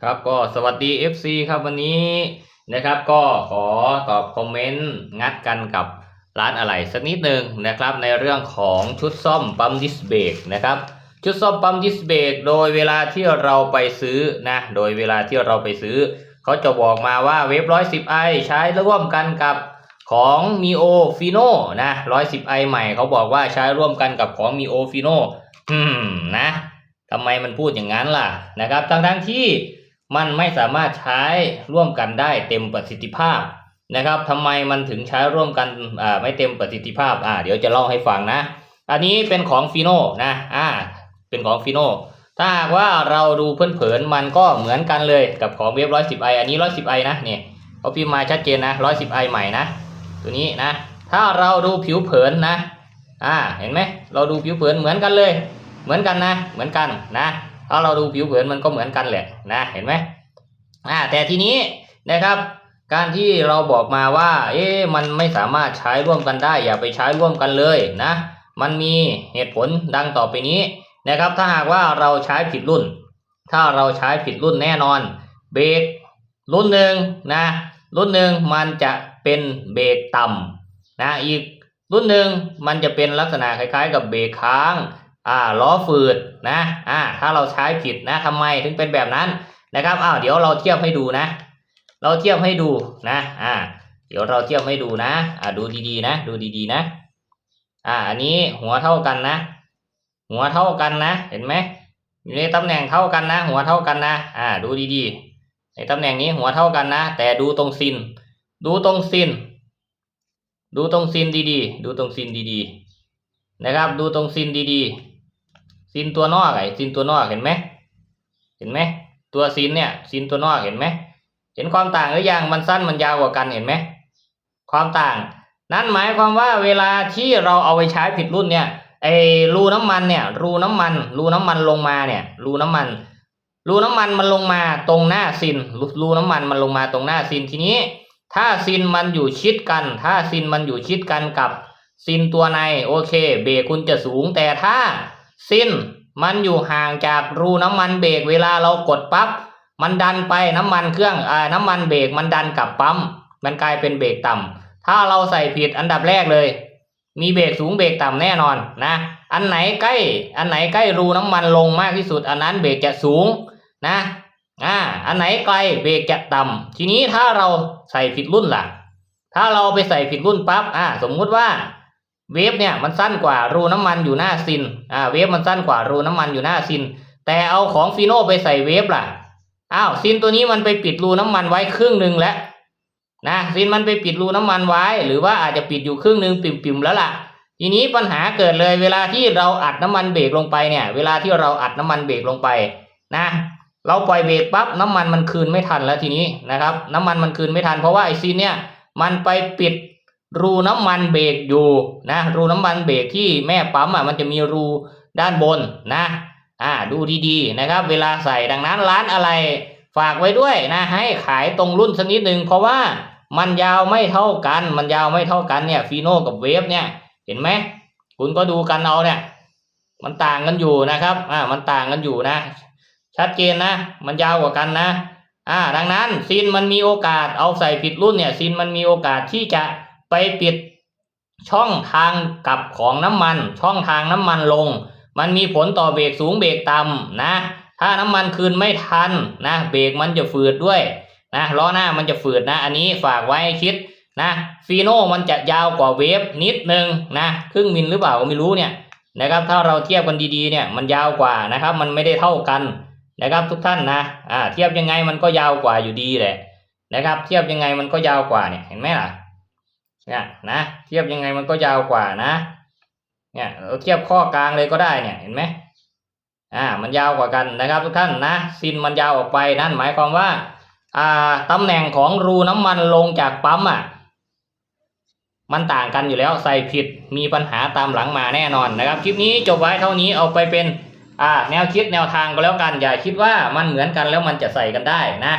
ครับก็สวัสดี FC ครับวันนี้นะครับก็ขอตอบคอมเมนต์งัดกันกับร้านอะไรสักนิดหนึ่งนะครับในเรื่องของชุดซ่อมปั๊มดิสเบรกนะครับชุดซ่อมปั๊มดิสเบรกโดยเวลาที่เราไปซื้อนะโดยเวลาที่เราไปซื้อ เขาจะบอกมาว่าเวฟร้อยสิบไอใช้ร่วมกันกับของ Mio Fino นนะร้อยสิบไอใหม่เขาบอกว่าใช้ร่วมกันกับของ Mio Fino อืมนะทำไมมันพูดอย่างนั้นล่ะนะครับทั้งทั้งที่ มันไม่สามารถใช้ร่วมกันได้เต็มประสิทธิภาพนะครับทำไมมันถึงใช้ร่วมกันไม่เต็มประสิทธิภาพอ่าเดี๋ยวจะเล่าให้ฟังนะ อันนี้เป็นของ Fino นะอ่าเป็นของ Fino ถ้าหากว่าเราดูเผินๆมันก็เหมือนกันเลยกับของเว็บร้อยสิบไออันนี้ร้อยสิบไอนะเนี่ยเขาพิมพ์มาชัดเจนนะร้อยสิบไอใหม่นะตัวนี้นะ ถ้าเราดูผิวเผินนะอ่าเห็นไหมเราดูผิวเผินเหมือนกันเลย เหมือนกันนะ เหมือนกันนะ ถ้าเราดูผิวเผินมันก็เหมือนกันแหละนะเห็นไหมอ่าแต่ทีนี้นะครับ การที่เราบอกมาว่า เอ๊ะมันไม่สามารถใช้ร่วมกันได้ อย่าไปใช้ร่วมกันเลยนะ มันมีเหตุผลดังต่อไปนี้นะครับ ถ้าหากว่าเราใช้ผิดรุ่น ถ้าเราใช้ผิดรุ่นแน่นอน เบรกรุ่นหนึ่งนะรุ่นหนึ่งมันจะเป็นเบรกต่ำนะอีกรุ่นหนึ่งมันจะเป็นลักษณะคล้ายๆ กับเบรกค้าง อ่าล้อฝืดนะอ่าถ้าเราใช้ผิดนะทำไมถึงเป็นแบบนั้นนะครับอ้าวเดี๋ยวเราเทียบให้ดูนะ เราเทียบให้ดูนะอ่าเดี๋ยวเราเทียบให้ดูนะอ่าดูดีๆนะ ดูดีๆนะ อ่าอันนี้หัวเท่ากันนะ หัวเท่ากันนะ เห็นไหมอยู่ในตำแหน่งเท่ากันนะ หัวเท่ากันนะ อ่า ดูดีๆ ในตำแหน่งนี้หัวเท่ากันนะ แต่ดูตรงซิน ดูตรงซิน ดูตรงซินดีๆ ดูตรงซินดีๆ นะครับ ดูตรงซินดีๆ ซินตัวนอกไอ้ซินตัวนอกเห็นไหมเห็นไหมตัวซินเนี่ยซินตัวนอกเห็นไหมเห็นความต่างหรือยังมันสั้นมันยาวกว่ากันเห็นไหมความต่าง นั่นหมายความว่าเวลาที่เราเอาไปใช้ผิดรุ่นเนี่ยไอ้รูน้ำมันเนี่ย รูน้ำมัน รูน้ำมันลงมาเนี่ย รูน้ำมัน รูน้ำมันมันลงมาตรงหน้าซินรูน้ำมันมันลงมาตรงหน้าซินทีนี้ ถ้าซินมันอยู่ชิดกัน ถ้าซินมันอยู่ชิดกันกับซินตัวในโอเค เบรกคุณจะสูงแต่ถ้า ซินมันอยู่ห่างจากรูน้ำมันเบรกเวลาเรากดปั๊บมันดันไปน้ำมันเครื่องอ่าน้ำมันเบรกมันดันกลับปั๊มมันกลายเป็นเบรกต่ำถ้าเราใส่ผิดอันดับแรกเลย มีเบรกสูงเบรกต่ำแน่นอนนะ อันไหนใกล้ อันไหนใกล้รูน้ำมันลงมากที่สุด อันนั้นเบรกจะสูงนะอ่าอันไหนไกลเบรกจะต่ำทีนี้ถ้าเราใส่ผิดรุ่นล่ะ ถ้าเราไปใส่ผิดรุ่นปั๊บอ่าสมมุติว่า เวฟเนี่ยมันสั้นกว่ารูน้ำมันอยู่หน้าซินอ่าเวฟมันสั้นกว่ารูน้ำมันอยู่หน้าซิน แต่เอาของฟีโน่ไปใส่เวฟล่ะอ้าวซินตัวนี้มันไปปิดรูน้ำมันไว้ครึ่งหนึ่งแล้วนะซินมันไปปิดรูน้ำมันไว้ หรือว่าอาจจะปิดอยู่ครึ่งหนึ่งปิ่มๆแล้วล่ะ ทีนี้ปัญหาเกิดเลยเวลาที่เราอัดน้ำมันเบรกลงไปเนี่ย เวลาที่เราอัดน้ำมันเบรกลงไปนะเราปล่อยเบรกปั๊บน้ำมันมันคืนไม่ทันแล้วทีนี้นะครับ น้ำมันมันคืนไม่ทันเพราะว่าไอซีนเนี่ยมันไปปิด รูน้ำมันเบรกอยู่นะรูน้ำมันเบรกที่แม่ปั๊มอะมันจะมีรูด้านบนนะอ่าดูดีๆนะครับ เวลาใส่ดังนั้นร้านอะไรฝากไว้ด้วยนะให้ขายตรงรุ่นสักนิดหนึ่งเพราะว่ามันยาวไม่เท่ากัน มันยาวไม่เท่ากันเนี่ยฟีโน่กับเวฟเนี่ยเห็นไหมคุณก็ดูกันเอาเนี่ย มันต่างกันอยู่นะครับอ่ามันต่างกันอยู่นะ ชัดเจนนะ มันยาวกว่ากันนะ อ่า ดังนั้นซินมันมีโอกาสเอาใส่ผิดรุ่นเนี่ยซินมันมีโอกาสที่จะ ไปปิดช่องทางกลับของน้ำมัน ช่องทางน้ำมันลง มันมีผลต่อเบรกสูงเบรกต่ำนะ ถ้าน้ำมันคืนไม่ทันนะเบรกมันจะฝืดด้วยนะล้อหน้ามันจะฝืดนะ อันนี้ฝากไว้คิดนะฟีโน่มันจะยาวกว่าเวฟนิดนึงนะครึ่งมิลหรือเปล่าก็ไม่รู้เนี่ยนะครับถ้าเราเทียบกันดีๆเนี่ยมันยาวกว่านะครับ มันไม่ได้เท่ากันนะครับทุกท่านนะอ่าเทียบยังไงมันก็ยาวกว่าอยู่ดีแหละนะครับ เทียบยังไงมันก็ยาวกว่าเนี่ยเห็นไหมล่ะ เนี่ยนะเทียบยังไงมันก็ยาวกว่านะเนี่ยเราเทียบข้อกลางเลยก็ได้เนี่ยเห็นไหมอ่ามันยาวกว่ากันนะครับทุกท่านนะซินมันยาวออกไปนั่นหมายความว่าอ่าตำแหน่งของรูน้ำมันลงจากปั๊มอะมันต่างกันอยู่แล้วใส่ผิดมีปัญหาตามหลังมาแน่นอนนะครับ คลิปนี้จบไว้เท่านี้เอาไปเป็นอ่าแนวคิดแนวทางก็แล้วกัน อย่าคิดว่ามันเหมือนกันแล้วมันจะใส่กันได้นะ